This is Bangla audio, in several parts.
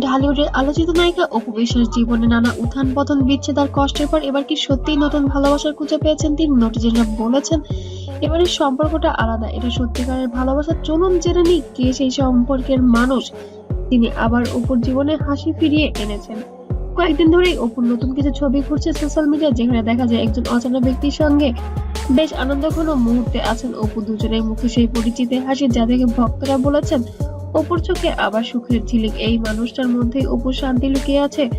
ঢালিউডের আলোচিত নায়িকা অপু জীবনে নানা উত্থান পতন বিচ্ছেদ আর কষ্টের পর এবার কি সত্যিই নতুন ভালোবাসার খুঁজে পেয়েছেন তিনি? নটিজেনরা বলেছেন, এবারের সম্পর্কটা আলাদা। এটা সত্যিকারের ভালোবাসা। চলুন জেনে নিই কে সেই সম্পর্কের মানুষ। তিনি আবার অপুর জীবনে হাসি ফিরিয়ে এনেছেন। কয়েকদিন ধরেই অপুর নতুন কিছু ছবি ঘুরছে সোশ্যাল মিডিয়া যেখানে দেখা যায় একজন অচেনা ব্যক্তির সঙ্গে বেশ আনন্দঘন মুহূর্তে আছেন অপু। দুজনের মুখে সেই পরিচিত হাসি যা দেখে ভক্তরা বলেছেন অপুর চোখে আবার সুখের ঝিলিক। এই মানুষটার মধ্যেই অপুর শান্তি লুকিয়ে আছে।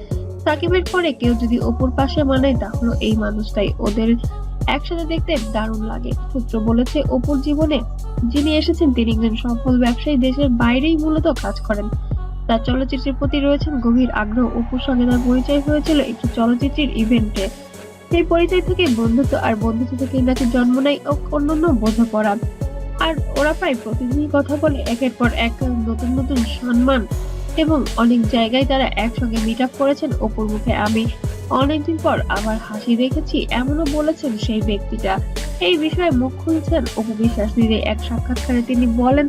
সাকিবের পরে কেউ যদি অপুর পাশে মানায়, তাহলে এই মানুষটাই ওদের একসাথে দেখতে দারুণ লাগে। সূত্র বলেছে, অপুর জীবনে যিনি এসেছেন, তিনি একজন সফল ব্যবসায়ী, দেশের বাইরেই মূলত কাজ করেন। তার চলচ্চিত্রের প্রতি রয়েছেন গভীর আগ্রহ। অপুর সঙ্গে তার পরিচয় হয়েছিল একটি চলচ্চিত্রের ইভেন্টে। সেই পরিচয় থেকে বন্ধুত্ব আর বন্ধুত্ব থেকে নাকি জন্ম নেয় অন্যান্য বোঝাপড়া। আর ওরা প্রায় প্রতিদিনই কথা বলে, একের পর এক নতুন নতুন সম্মান এবং অনেক জায়গায় তারা একসঙ্গে মিট আপ করেছেন। অপুর মুখে আমি অনেকদিন পর আবার হাসি দেখেছি, এমনও বলেছেন সেই ব্যক্তিটা। এই বিষয়ে মুখ খুলছেন অপু বিশ্বাস নিজে এক সাক্ষাৎকারে তিনি বলেন,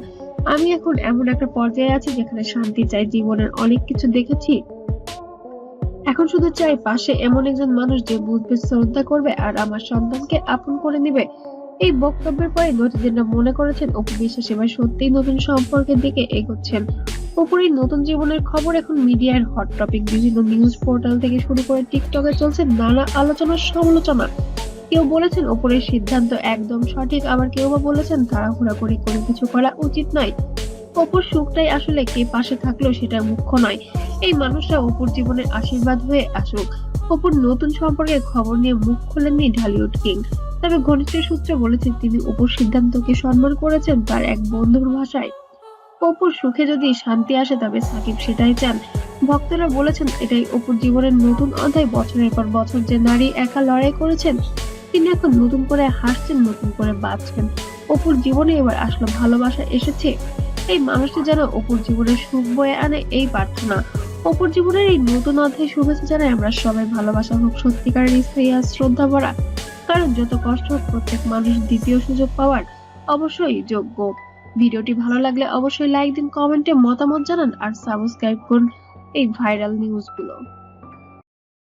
আমি এখন এমন একটা পর্যায়ে আছি যেখানে শান্তি চাই, জীবনের অনেক কিছু দেখেছি। এখন শুধু চাই পাশে এমন একজন মানুষ যে বুঝবে, শ্রদ্ধা করবে আর আমার সন্তানকে আপন করে নিবে। এই বক্তব্যের পরে নটিজেনরা মনে করেছেন অপু বিশ্বাস এবার সত্যিই নতুন সম্পর্কের দিকে এগোচ্ছেন। অপুর এই নতুন জীবনের খবর এখন মিডিয়ার হট টপিক বিভিন্ন নিউজ পোর্টাল থেকে শুরু করে টিকটকে চলছে নানা আলোচনা সমালোচনা। কেউ বলেছেন ওপরের সিদ্ধান্ত একদম সঠিক, আবার কেউ বা বলেছেন তাড়াহুড়া করে কোনো কিছু করা উচিত নয়। অপুর সুখটাই আসলে কে পাশে থাকলেও সেটা মুখ্য নয়। এই মানুষটা অপুর জীবনের আশীর্বাদ হয়ে আসুক। অপুর নতুন সম্পর্কে খবর নিয়ে মুখ খোলেননি ঢালিউড কিং। তবে ঘনিষ্ঠ সূত্রে বলেছেন তিনি অপুর সিদ্ধান্তকে সম্মান করেছেন তার এক বন্ধুর ভাষায়। অপুর সুখে যদি শান্তি আসে তবে সাকিব সেটাই চান। ভক্তরা বলেছেন, এটাই অপুর জীবনের নতুন অধ্যায়। বছরের পর বছর যে নারী একা লড়াই করেছেন, তিনি এখন নতুন করে হাসছেন, নতুন করে বাঁচছেন। অপুর জীবনে এবার আসলো ভালোবাসা এসেছে। এই মানুষটি যেন অপুর জীবনে সুখ বয়ে আনে, এই প্রার্থনা। অপুর জীবনের এই নতুন অধ্যায় শুভেচ্ছা জানাই। আমরা সবাই ভালোবাসা হোক সত্যিকারের স্থায়ী আর শ্রদ্ধা ভরা কারণ যত কষ্ট প্রত্যেক মানুষ দ্বিতীয় সুযোগ পাওয়ার অবশ্যই যোগ্য। ভিডিওটি ভালো লাগলে অবশ্যই লাইক দিন কমেন্টে মতামত জানান আর সাবস্ক্রাইব করুন এই ভাইরাল নিউজগুলো